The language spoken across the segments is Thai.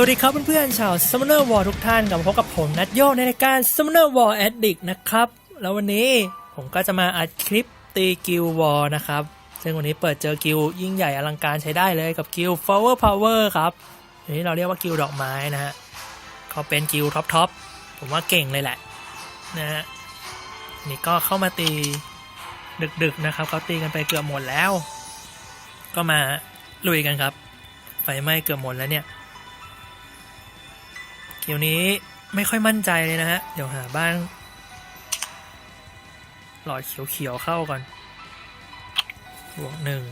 สวัสดีครับเพื่อนๆชาว Summoner War ทุกท่านกลับมาพบกับผมนัดโยในรายการ Summoner War Addict นะครับ แล้ววันนี้ผมก็จะมาอัดคลิปตีกิลวอร์นะครับ ซึ่งวันนี้เปิดเจอกิลยิ่งใหญ่อลังการใช้ได้เลยกับกิล Flower Power ครับอันนี้เราเรียกว่ากิลดอกไม้นะฮะเขาเป็นกิลท็อปท็อปผมว่าเก่งเลยแหละนะฮะนี่ก็เข้ามาตีดึกๆนะครับเขาตีกันไปเกือบหมดแล้ว ก็มาลุยกันครับไฟไหม้เกือบหมดแล้วเนี่ย เดี๋ยวนี้ไม่ค่อยมั่นใจเลยนะฮะ เดี๋ยวหาบ้านหลอดเขียวๆเข้าก่อนบวกหนึ่ง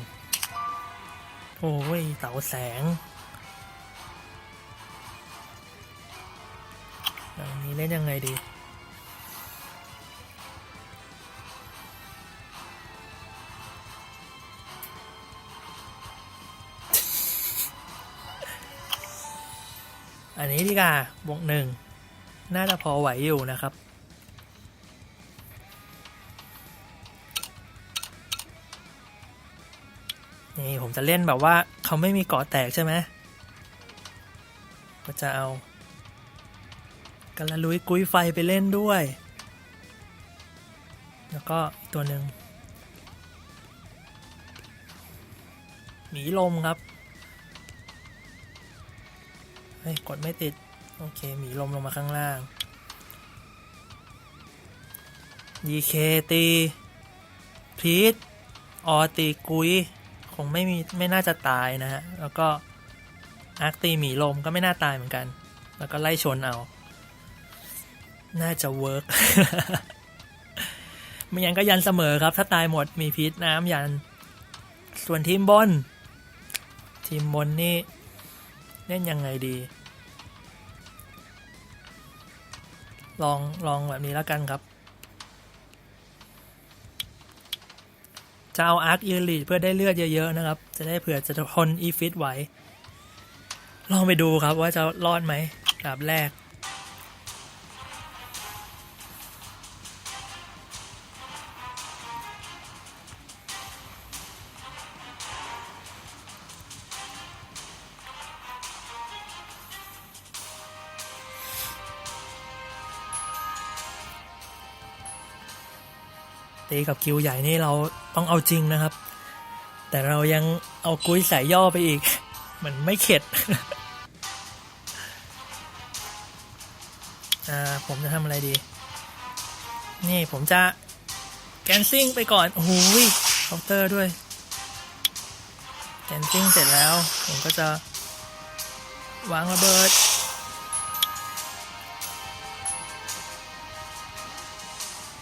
โอ้ยเตาแสงอย่างนี้เล่นยังไงดี นนี้ดีกว่าบวกหนึ่งน่าจะพอไหวอยู่นะครับ นี่ผมจะเล่นแบบว่าเขาไม่มีเกาะแตกใช่ไหมก็จะเอากระลุยกุ้ยไฟไปเล่นด้วย แล้วก็ตัวหนึ่งหมีลมครับ ฮ้ย กดไม่ติด โอเค หมีลมลงมาข้างล่าง DK ตีพีทออตีกุย คงไม่มี ไม่น่าจะตายนะฮะ แล้วก็อาร์คตีหมีลมก็ไม่น่าตายเหมือนกัน แล้วก็ไล่ชนเอา น่าจะเวิร์กไม่ยันก็ยันเสมอครับ ถ้าตายหมดมีพิษน้ำยัน ส่วนทีมบน ทีมบนนี่ เล่นยังไงดี ลองลองแบบนี้แล้วกันครับ จะเอาอาร์คเอลีดเพื่อได้เลือดเยอะๆนะครับ จะได้เผื่อจะทนอีฟิตไหว ลองไปดูครับว่าจะรอดไหมแบบแรก ตีกับคิวใหญ่นี่เราต้องเอาจริงนะครับ แต่เรายังเอากุ้ยส่ย่อไปอีก มันไม่เข็ดอ่าผมจะทำอะไรดี นี่ผมจะแกนซิ่งไปก่อนโอ้โหเคาน์เตอร์ด้วยแกนซิ่งเสร็จแล้ว ผมก็จะวางระเบิด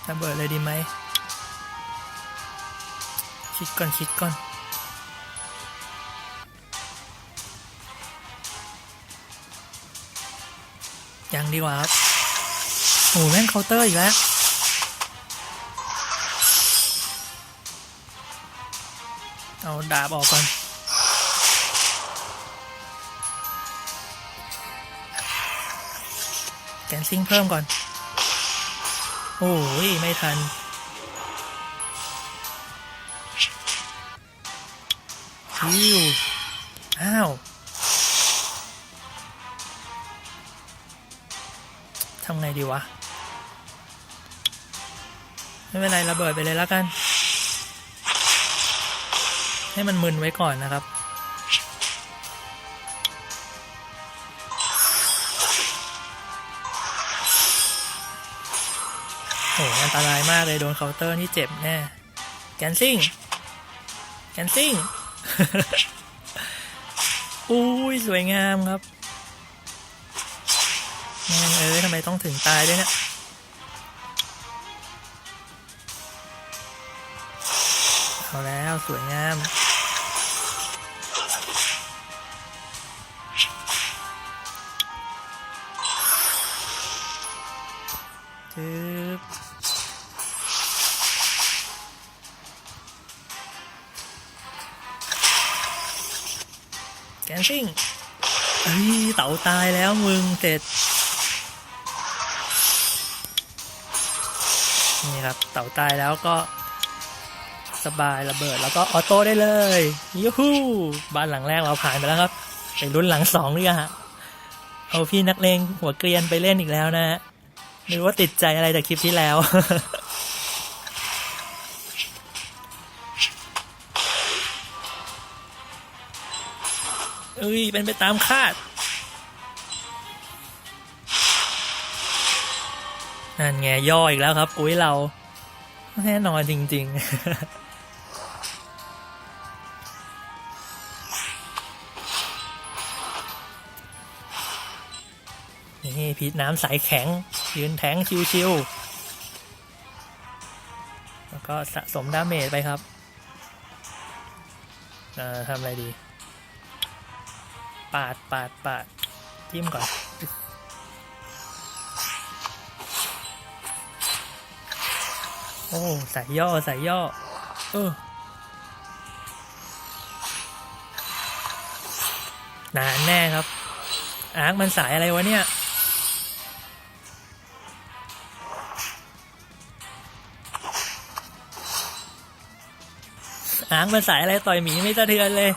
ระเบิดเลยดีไหม คิดก่อนคิดก่อนยังดีกว่าครับโอ้แม่งเคาน์เตอร์อีกแล้วเอาดาบออกก่อนแกนซิงเพิ่มก่อน โอ้ย ไม่ทันิวอ้าวทำไงดีวะ ไม่เป็นไรระเบิดไปเลยแล้วกัน ให้มันมึนไว้ก่อนนะครับ โหอันตรายมากเลย โดนเคาน์เตอร์นี่เจ็บแน่ แกนซิ่ง แกนซิ่ง อุ้ยสวยงามครับแม่งเอ้ยทำไมต้องถึงตายด้วยเนี่ยเอาแล้วสวยงามจึ๊ ซิ่งเฮ้ยเต่าตายแล้วมึงเสร็จนี่ครับเต่าตายแล้วก็สบายระเบิดแล้วก็ออโต้ได้เลยยูฮูบ้านหลังแรกเราผ่านไปแล้วครับไปรุ่นหลังสองดีกว่าฮะเอาพี่นักเลงหัวเกรียนไปเล่นอีกแล้วนะฮะไม่รู้ว่าติดใจอะไรจากคลิปที่แล้ว อ้ย เป็นไปตามคาด นั่นไงย่ออีกแล้วครับอุ้ยเรา แน่นอนจริง ๆนี่พีทน้ำใสแข็ง ยืนแทงชิวๆแล้วก็สะสมดาเมจไปครับอ่าทำอะไรดี ปาดปาดปาดจิ้มก่อนโอ้ใส่ย่อใส่ย่อเออนานแน่ครับอาร์คมันสายอะไรวะเนี่ยอาร์คมันสายอะไรต่อยหมีไม่สะเทือนเลย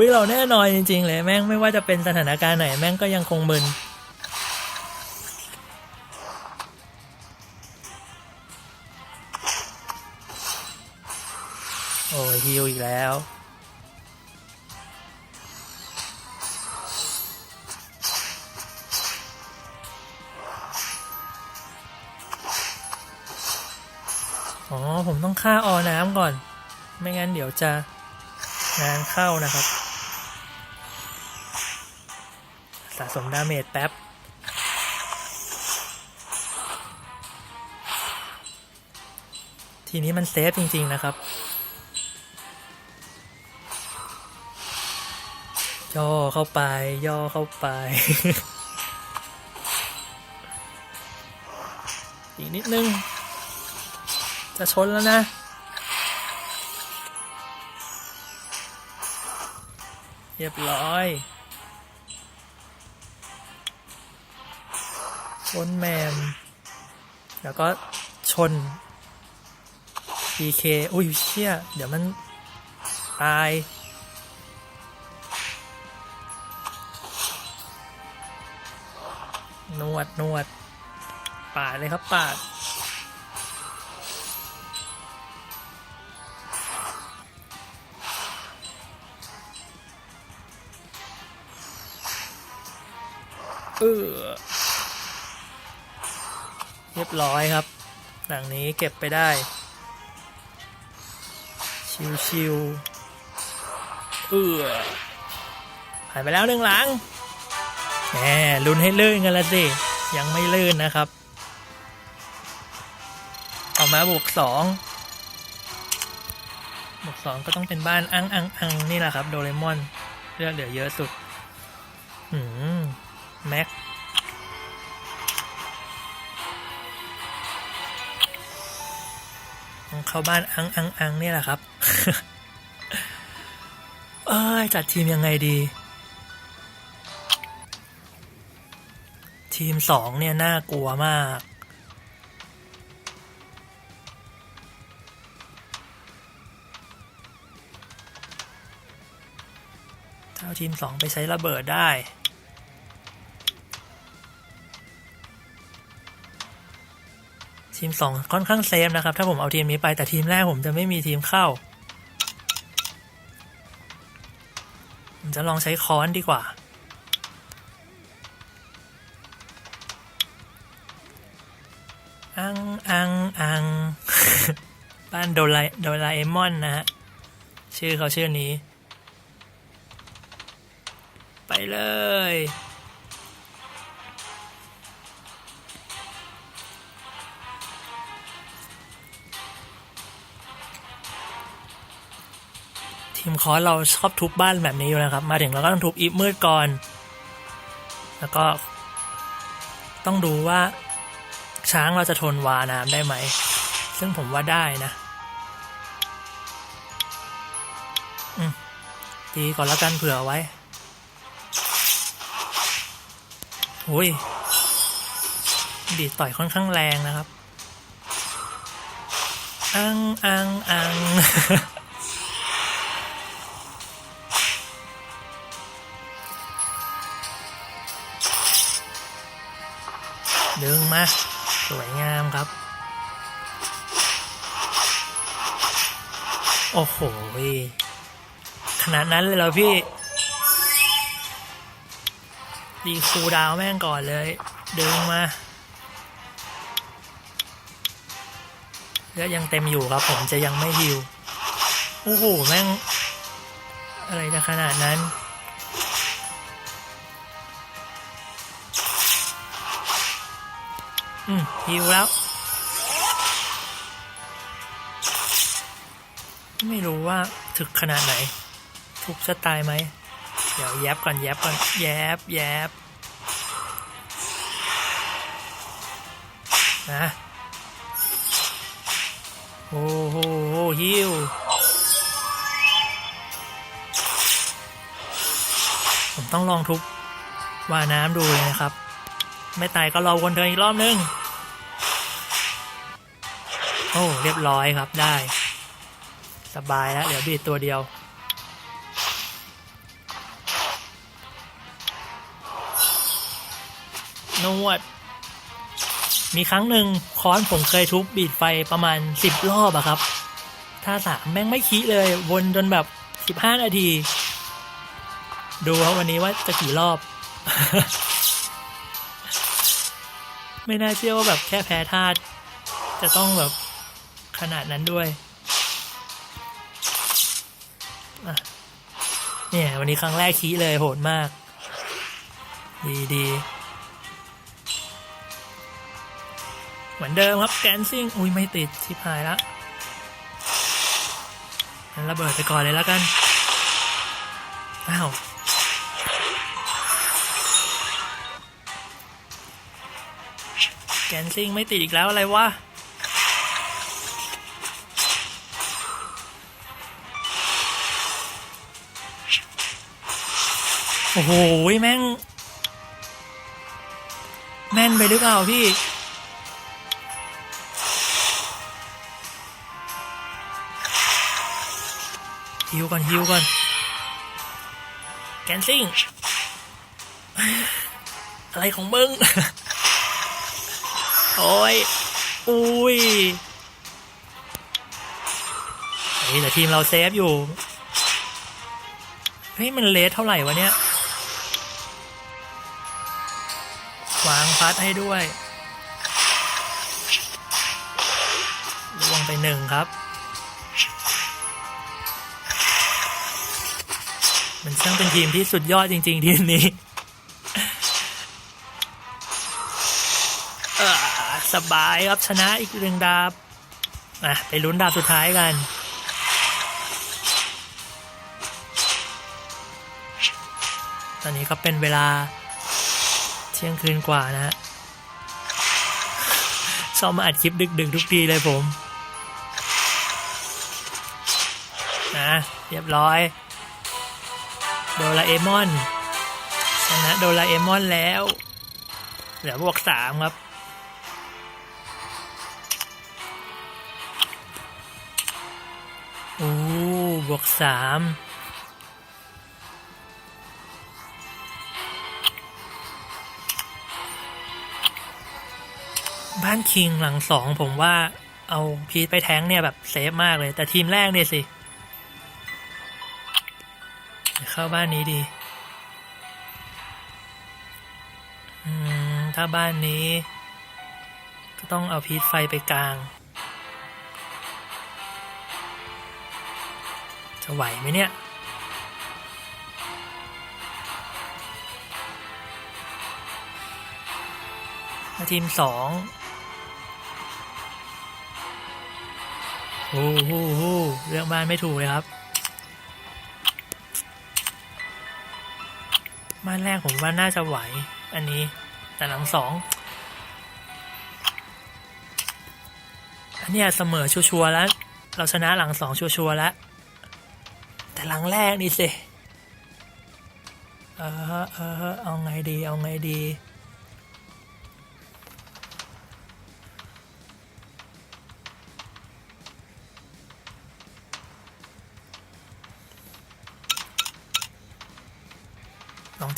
กุ้ยเราแน่นอนจริง ๆ เลยแม่งไม่ว่าจะเป็นสถานการณ์ไหนแม่งก็ยังคงมึนโอ้ยฮิวอีกแล้ว อ๋อ ผมต้องฆ่าออน้ำก่อน ไม่งั้นเดี๋ยวจะงานเข้านะครับ สะสมดาเมจแป๊บ ทีนี้มันเซฟจริง ๆ นะครับ ย่อเข้าไป ย่อเข้าไป อีกนิดนึง จะชนแล้วนะเรียบร้อย ชนแมมแล้วก็ชน PK อุ้ยเชี่ย เดี๋ยวมัน ตาย นวดนวดปาดเลยครับปาดเออ เรียบร้อยครับ หลังนี้เก็บไปได้ ชิวๆเออหายไปแล้วหนึ่งหลังแหมลุ้นให้ลื่นกันละสิ ยังไม่ลื่นนะครับเอามาบวกสองบวกสองก็ต้องเป็นบ้านอังอังอังนี่แหละครับ โดเรมอนเลือดเหลือเยอะสุดหืม แม็ก เข้าบ้านอังอังอังนี่แหละครับ เอ้ยจัดทีมยังไงดี ทีมสองเนี่ย น่ากลัวมากถ้าเอาทีมสองไปใช้ระเบิดได้ ทีมสองค่อนข้างเซฟนะครับ ถ้าผมเอาทีมนี้ไปแต่ทีมแรกผมจะไม่มีทีมเข้าผมจะลองใช้ค้อนดีกว่า อัง อัง อัง บ้านโดราโดราเอมอนนะฮะ ชื่อเขาชื่อนี้ ไปเลย ทีมคอร์สเราชอบทุบบ้านแบบนี้อยู่นะครับ มาถึงเราก็ต้องทุบอีฟมืดก่อน แล้วก็ ต้องดูว่าช้างเราจะทนวาน้ำได้ไหม ซึ่งผมว่าได้นะตีก่อนแล้วกันเผื่อไว้โอ้ยดีต่อยค่อนข้างแรงนะครับ อัง อัง อัง โอ้โหขนาดนั้นเลยเหรอพี่ ดีคูดาวแม่งก่อนเลย เดึงมาเลือดยังเต็มอยู่ครับ ผมจะยังไม่ฮิวโอ้โหแม่ง อะไรจะขนาดนั้นอืมฮิวแล้ว ไม่รู้ว่าถึกขนาดไหน ทุกจะตายไหม เดี๋ยวแยบก่อนแยบก่อนแยบแยบนะโอ้โหฮิวผมต้องลองทุบว่าน้ำดูเลยนะครับ ไม่ตายก็รอวนเธออีกรอบนึง โอ้ เรียบร้อยครับได้ สบายแล้ว เดี๋ยวบีดตัวเดียว นวด มีครั้งหนึ่งค้อนผมเคยทุบบีดไฟประมาณสิบรอบอะครับ ถ้าสามแม่งไม่คิเลย วนจนแบบสิบห้านาที ดูครับวันนี้ว่าจะกี่รอบ ไม่น่าเชื่อว่าแบบแค่แพ้ธาตุจะต้องแบบขนาดนั้นด้วย เนี่ย วันนี้ครั้งแรกคีเลยโหดมาก ดีดีเหมือนเดิมครับแกนซิ่งอุ้ยไม่ติดชิบหายละงั้นระเบิดไปก่อนเลยแล้วกัน อ้าวแกนซิ่งไม่ติดอีกแล้วอะไรวะ โอ้โหแม่ง แม่นไปหรือเปล่าพี่ ฮิวก่อนฮิวก่อน แกนซิ่ง อะไรของมึง โอ้ย อุ้ยเฮ้ยแต่ทีมเราเซฟอยู่ เฮ้ย มันเลสเท่าไหร่วะเนี่ย พัดให้ด้วยลวงไปหนึ่งครับ มันช่างเป็นทีมที่สุดยอดจริง ๆ ทีมนี้เออสบายครับชนะอีกหนึ่งดาบอะไปลุ้นดาบสุดท้ายกันตอนนี้ก็เป็นเวลา เที่ยงคืนกว่านะฮะชอบมาอัดคลิปดึกๆทุกทีเลยผม นะ เรียบร้อย โดราเอมอนชนะโดราเอมอนแล้ว เหลือบวกสามครับ โอ้ บวกสาม บ้านคิงหลังสองผมว่าเอาพีทไปแท้งเนี่ยแบบเซฟมากเลย แต่ทีมแรกเนี่ยสิ เข้าบ้านนี้ดีถ้าบ้านนี้ ก็ต้องเอาพีทไฟไปกลาง จะไหวไหมเนี่ยทีมสอง โอ้โหเรื่องบ้านไม่ถูกเลยครับ บ้านแรกผมว่าน่าจะไหว อันนี้ แต่หลังสอง อันนี้เสมอชัวร์แล้ว เราชนะหลังสองชัวร์แล้ว แต่หลังแรกนี่สิ เออเออเอาไงดี เอาไงดี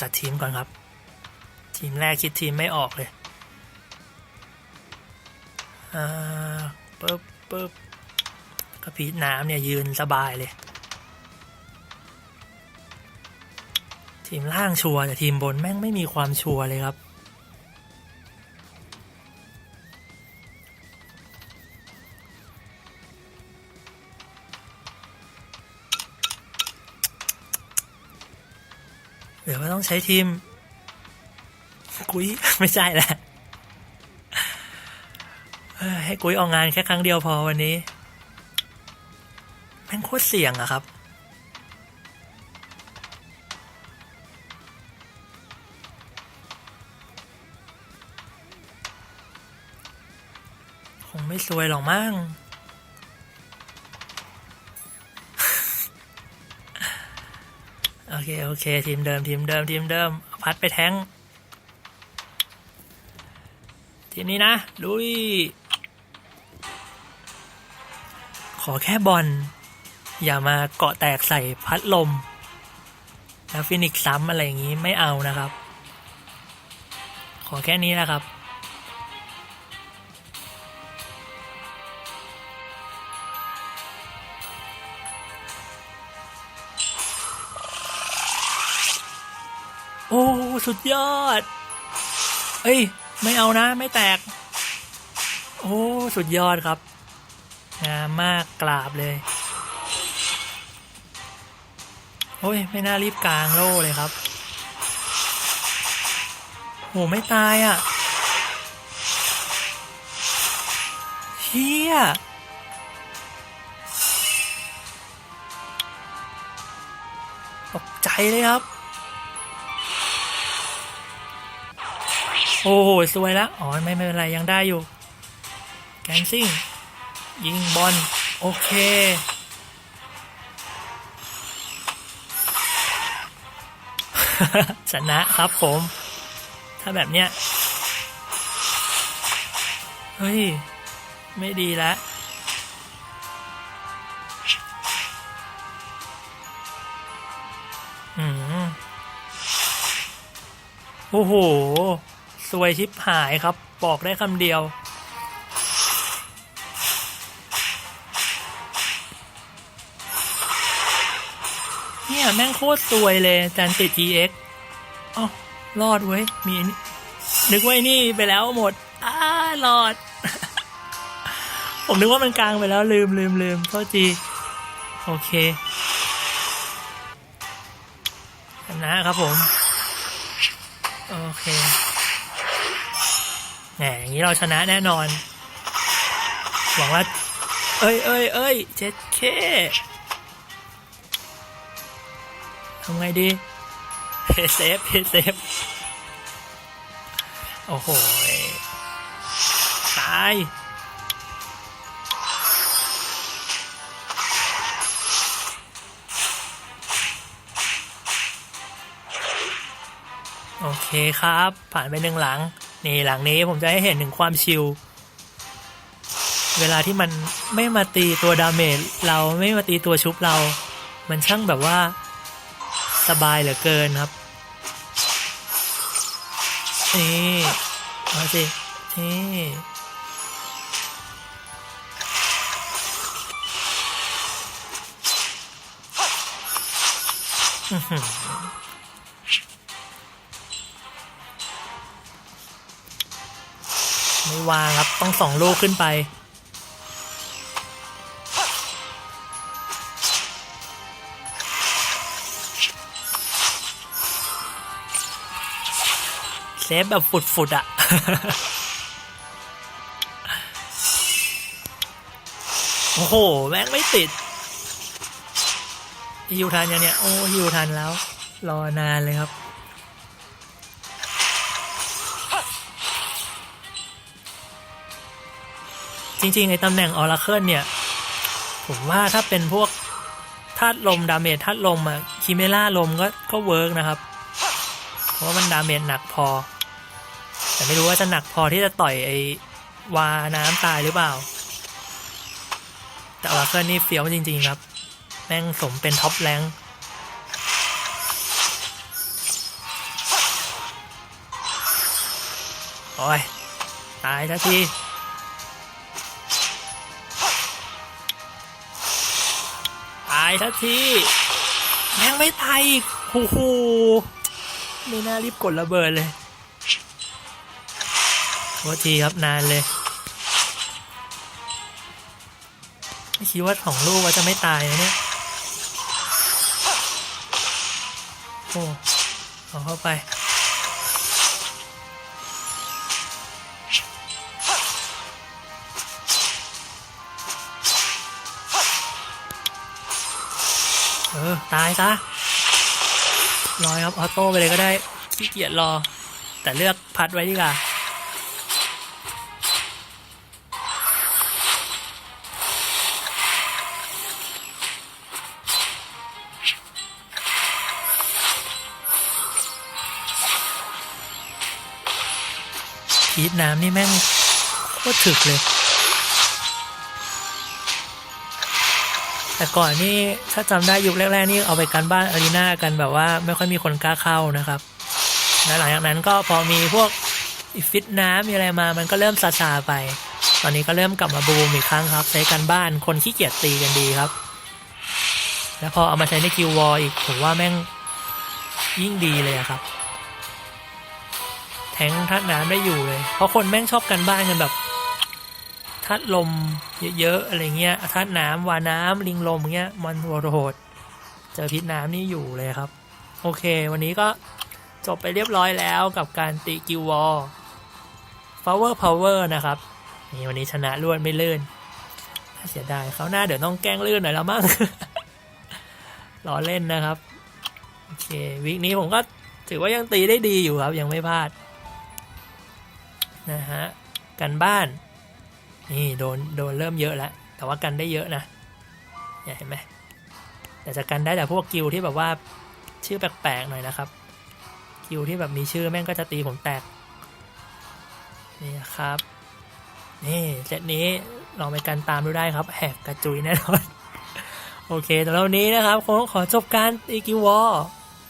จัดทีมก่อนครับ ทีมแรกคิดทีมไม่ออกเลยอ่าปึ๊บปึ๊บกระพีดน้ำเนี่ยยืนสบายเลย ทีมล่างชัวร์แต่ทีมบนแม่งไม่มีความชัวร์เลยครับ ต้องใช้ทีมกุ้ยไม่ใช่แหละเอ้ยให้กุ้ยออกงานแค่ครั้งเดียวพอวันนี้แม่งโคตรเสี่ยงอะครับ คงไม่ซวยหรอกมั้ง เคโอเคทีมเดิมทีมเดิมทีมเดิมพัดไปแทงทีมนี้นะลุยขอแค่บอลอย่ามาเกาะแตกใส่พัดลม แล้วฟินิกซ์ซ้ำอะไรอย่างนี้ไม่เอานะครับ ขอแค่นี้นะครับ สุดยอด เอ้ย ไม่เอานะ ไม่แตก โอ้ สุดยอดครับ งามมากกราบเลย โอ้ย ไม่น่ารีบกลางโล่เลยครับโห ไม่ตายอะเฮียตกใจเลยครับ โอ้โหสวยแล้วอ๋อไม่ไม่เป็นไรยังได้อยู่แกนซิ่งยิงบอลโอเคชนะครับผม ถ้าแบบเนี้ยเฮ้ย ไม่ดีแล้วอืมโอ้โห สวยชิบหายครับ บอกได้คำเดียว เนี่ย แม่งโคตรสวยเลยจันติด EX อ๋อรอดเว้ย มีนึกว่าไอ้นี่ไปแล้วหมด อ้ารอด ผมนึกว่ามันกลางไปแล้วลืมลืมลืมโทษจีโอเคชนะครับผม โอเค แหมอย่างนี้เราชนะแน่นอน หวังว่า เอ้ยเอ้ยเอ้ยเจ็ดเคทำไงดีเพเซฟเพเซฟโอ้โหตายโอเคครับ ผ่านไปหนึ่งหลัง นี่หลังนี้ผมจะให้เห็นถึงความชิลเวลาที่มันไม่มาตีตัวดาเมจเราไม่มาตีตัวชุบเรา มันช่างแบบว่าสบายเหลือเกินครับนี่มาสินี่อือ วางครับ ต้องสองลูกขึ้นไป เซฟแบบฝุดๆอะโอ้โห แม่งไม่ติดฮิวทันยังเนี่ย โอ้ฮิวทันแล้ว รอนานเลยครับ จริงๆในตำแหน่งออร์เคิลเนี่ย ผมว่าถ้าเป็นพวกธาตุลมดาเมจธาตุลมอะคิเมล่าลมก็ก็เวิร์กนะครับ เพราะว่ามันดาเมจหนักพอ แต่ไม่รู้ว่าจะหนักพอที่จะต่อยไอวาน้ำตายหรือเปล่า แต่ออร์เคิลนี่เฟี้ยวจริง ๆ ครับ แม่งสมเป็นท็อปแรงโอ้ย ตายทันทีายทันทียังไม่ตายอีกโอ้โหไม่น่ารีบกดระเบิดเลยโทษทีครับนานเลย ไม่คิดว่าของลูกว่าจะไม่ตายนะเนี่ย โอ้เอาเข้าไป ตายซะรอยครับออโต้ไปเลยก็ได้ขี้เกียจรอ แต่เลือกพัดไว้ดีกว่าพีดน้ำนี่แม่งโคตรถึกเลย แต่ก่อนนี่ถ้าจำได้ยุคแรก ๆ นี่เอาไปกันบ้านอารีนากันแบบว่าไม่ค่อยมีคนกล้าเข้านะครับแล้วหลังจากนั้นก็พอมีพวกฟิตน้ำมีอะไรมา มันก็เริ่มซาซาไป ตอนนี้ก็เริ่มกลับมาบูมอีกครั้งครับ ใช้กันบ้านคนขี้เกียจตีกันดีครับ แล้วพอเอามาใช้ในคิววอลอีกผมว่าแม่งยิ่งดีเลยครับ แทงทัดน้ำได้อยู่เลย เพราะคนแม่งชอบกันบ้านกันแบบ ทัดลมเยอะๆอะไรเงี้ยทัดน้ำวาน้ำลิงลมเงี้ยมันโหดเจอพิษน้ำนี่อยู่เลยครับ โอเค วันนี้ก็จบไปเรียบร้อยแล้วกับการตีกิววอล power power นะครับนี่วันนี้ชนะรวดไม่ลื่นน่าเสียดายเขาหน้าเดี๋ยวต้องแกล้งลื่นหน่อยแล้วมั้งล้อเล่นนะครับ โอเควิกนี้ผมก็ถือว่ายังตีได้ดีอยู่ครับ ยังไม่พลาดนะฮะกันบ้าน นี่โดนโดนเริ่มเยอะแล้วแต่ว่ากันได้เยอะนะเนี่ยเห็นไหมแต่จะกันได้แต่พวกกิลที่แบบว่าชื่อแปลกๆหน่อยนะครับ กิลที่แบบมีชื่อแม่งก็จะตีผมแตกนี่ครับนี่เซตนี้ลองไปกันตามดูได้ครับแหกกระจุยแน่นอนโอเคแต่แล้วนนี้นะครับคงขอจบการตีกิวอล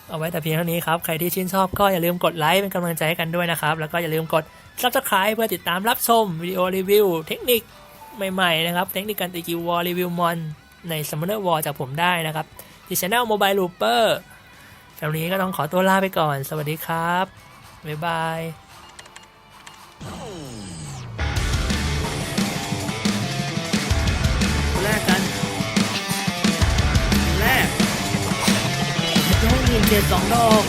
เอาไว้แต่เพียงเท่านี้ครับ ใครที่ชื่นชอบก็อย่าลืมกดไลค์เป็นกำลังใจให้กันด้วยนะครับ แล้วก็อย่าลืมกด subscribe เพื่อติดตามรับชมวิดีโอรีวิวเทคนิคใหม่ๆนะครับ เทคนิคการตีกิวอลรีวิวมอนใน Summoner War จากผมได้นะครับ ที่ Channel Mobile Looper แต่วันนี้ก็ต้องขอตัวลาไปก่อน สวัสดีครับ บ๊ายบายแรกกันแรกต้องยิงเจ็ดสองดอก